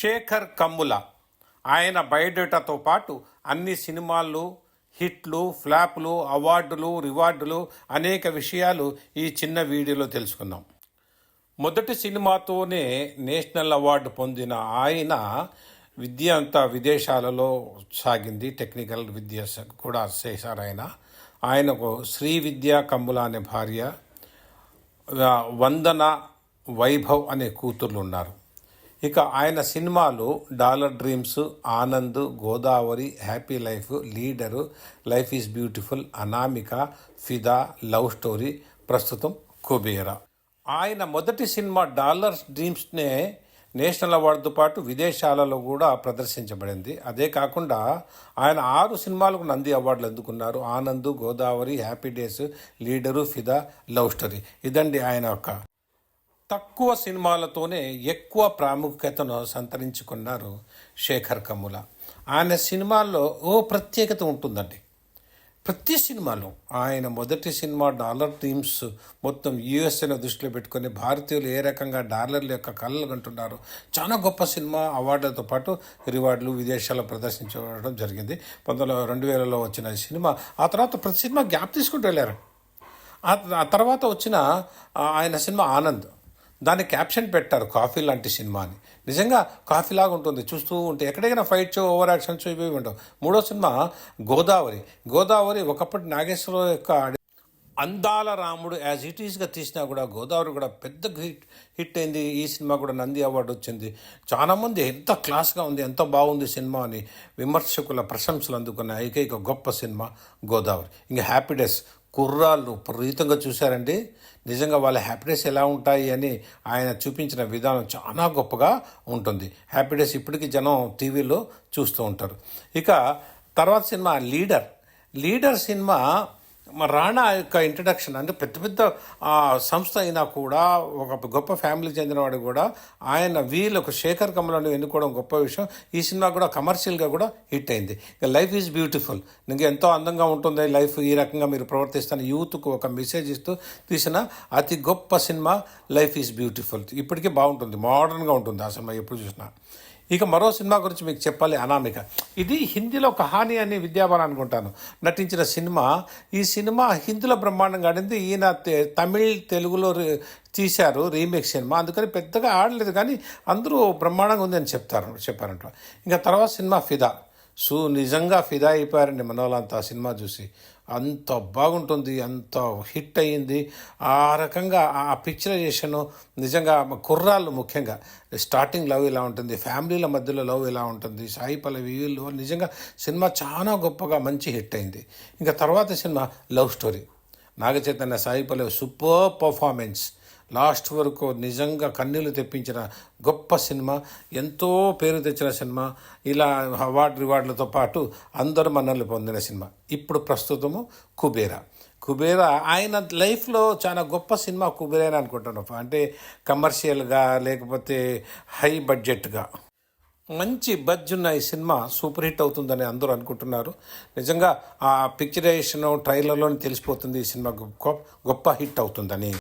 శేఖర్ కమ్ముల. ఆయన బయోడేటాతో పాటు అన్ని సినిమాలు హిట్లు ఫ్లాప్లు అవార్డులు రివార్డులు అనేక విషయాలు ఈ చిన్న వీడియోలో తెలుసుకుందాం మొదటి సినిమాతోనే నేషనల్ అవార్డు పొందిన ఆయన విద్య అంతా విదేశాలలో సాగింది. టెక్నికల్ విద్య కూడా చేశారు ఆయన. ఆయనకు శ్రీ విద్యా కమ్ముల అనే భార్య వందన వైభవ్ అనే కూతుర్లు ఉన్నారు. ఇక ఆయన సినిమాలు dollar dreams Anand Godavari happy life leader life is beautiful Anamika Fidaa love story ప్రస్తుతం కుబేరా. ఆయన మొదటి సినిమా డాలర్ డ్రీమ్స్నే నేషనల్ అవార్డుతో పాటు విదేశాలలో కూడా ప్రదర్శించబడింది. అదే కాకుండా ఆయన ఆరు సినిమాలకు నంది అవార్డులు అందుకున్నారు. Anand Godavari happy days leader Fida love story. ఇదండి ఆయన యొక్క తక్కువ సినిమాలతోనే ఎక్కువ ప్రాముఖ్యతను సంతరించుకున్నారు శేఖర్ కమ్ముల. ఆయన సినిమాల్లో ఓ ప్రత్యేకత ఉంటుందండి. ప్రతి సినిమాలో ఆయన మొదటి సినిమా డాలర్ టీమ్స్ మొత్తం యుఎస్ఏను దృష్టిలో పెట్టుకొని భారతీయులు ఏ రకంగా డాలర్ల యొక్క కళ్ళు కంటున్నారు చాలా గొప్ప సినిమా అవార్డులతో పాటు రివార్డులు విదేశాల్లో ప్రదర్శించడం జరిగింది. పంతొమ్మిది రెండు వేలలో వచ్చిన సినిమా. ఆ తర్వాత ప్రతి సినిమా గ్యాప్ తీసుకుంటూ వెళ్ళారు. ఆ తర్వాత వచ్చిన ఆయన సినిమా ఆనంద్. దాన్ని క్యాప్షన్ పెట్టారు కాఫీ లాంటి సినిమా అని నిజంగా కాఫీ లాగా ఉంటుంది. చూస్తూ ఉంటే ఎక్కడైనా fight show over action show ఇవి ఉండవు. మూడో సినిమా గోదావరి. గోదావరి ఒకప్పటి నాగేశ్వరరావు యొక్క అందాల రాముడు యాజ్ ఇట్ ఈస్గా తీసినా కూడా గోదావరి కూడా పెద్ద హిట్ హిట్ అయింది. ఈ సినిమా కూడా నంది అవార్డు వచ్చింది. చాలామంది ఎంత క్లాస్గా ఉంది ఎంత బాగుంది సినిమా అని విమర్శకుల ప్రశంసలు అందుకున్న ఏకైక గొప్ప సినిమా గోదావరి. ఇంకా హ్యాపీడెస్ కుర్రాళ్ళు విపరీతంగా చూశారండి. నిజంగా వాళ్ళ హ్యాపీనెస్ ఎలా ఉంటాయి అని ఆయన చూపించిన విధానం చాలా గొప్పగా ఉంటుంది. హ్యాపీనెస్ ఇప్పటికీ జనం టీవీలో చూస్తూ ఉంటారు. ఇక తర్వాత cinema leader. Leader cinema Rana యొక్క ఇంట్రడక్షన్ అంటే పెద్ద పెద్ద సంస్థ అయినా కూడా ఒక గొప్ప ఫ్యామిలీకి చెందినవాడు కూడా ఆయన వీళ్ళకు శేఖర్ కమలను ఎన్నుకోవడం గొప్ప విషయం. ఈ సినిమా కూడా కమర్షియల్గా కూడా హిట్ అయింది. లైఫ్ ఈజ్ బ్యూటిఫుల్ నీకు ఎంతో అందంగా ఉంటుంది లైఫ్ ఈ రకంగా మీరు ప్రవర్తిస్తాను యూత్కు ఒక మెసేజ్ ఇస్తూ తీసిన అతి గొప్ప సినిమా లైఫ్ ఈజ్ బ్యూటిఫుల్ ఇప్పటికీ బాగుంటుంది మోడర్న్గా ఉంటుంది ఆ సినిమా ఎప్పుడు చూసినా. ఇక మరో సినిమా గురించి మీకు చెప్పాలి అనామిక. ఇది హిందీలో కహాని అని విద్యాబాన్ అనుకుంటాను. నటించిన సినిమా. ఈ సినిమా హిందీలో బ్రహ్మాండంగా ఆడింది. ఈయన తమిళ్ తెలుగులో రి- తీశారు రీమేక్ సినిమా. అందుకని పెద్దగా ఆడలేదు కానీ అందరూ బ్రహ్మాండంగా ఉంది అని చెప్తారు చెప్పారంట. ఇంకా తర్వాత సినిమా ఫిదా. సు నిజంగా ఫిదా అయిపోయారండి మనోళ్ళంతా ఆ సినిమా చూసి. అంత బాగుంటుంది అంత హిట్ అయ్యింది. ఆ రకంగా ఆ పిక్చరైజేషన్ నిజంగా కుర్రాళ్ళు ముఖ్యంగా. స్టార్టింగ్ లవ్ ఇలా ఉంటుంది ఫ్యామిలీల మధ్యలో లవ్ ఇలా ఉంటుంది. సాయి పల్లవి వీళ్ళు నిజంగా సినిమా చాలా గొప్పగా మంచి హిట్ అయింది. ఇంకా తర్వాత cinema love story. Naga Chaitanya Sai Pallavi super performance last వరకు నిజంగా కన్నీళ్ళు తెప్పించిన గొప్ప సినిమా ఎంతో పేరు తెచ్చిన సినిమా ఇలా అవార్డు రివార్డులతో పాటు అందరూ మన్నలు పొందిన సినిమా. ఇప్పుడు ప్రస్తుతము కుబేరా. కుబేరా ఆయన లైఫ్లో చాలా గొప్ప సినిమా కుబేరా అని అనుకుంటున్నా అంటే కమర్షియల్గా లేకపోతే హై బడ్జెట్గా. మంచి బజ్ ఉన్న ఈ సినిమా సూపర్ హిట్ అవుతుందని అందరూ అనుకుంటున్నారు. నిజంగా ఆ పిక్చరైజేషన్ ట్రైలర్లోనే తెలిసిపోతుంది ఈ సినిమా గొప్ప గొప్ప హిట్ అవుతుందని.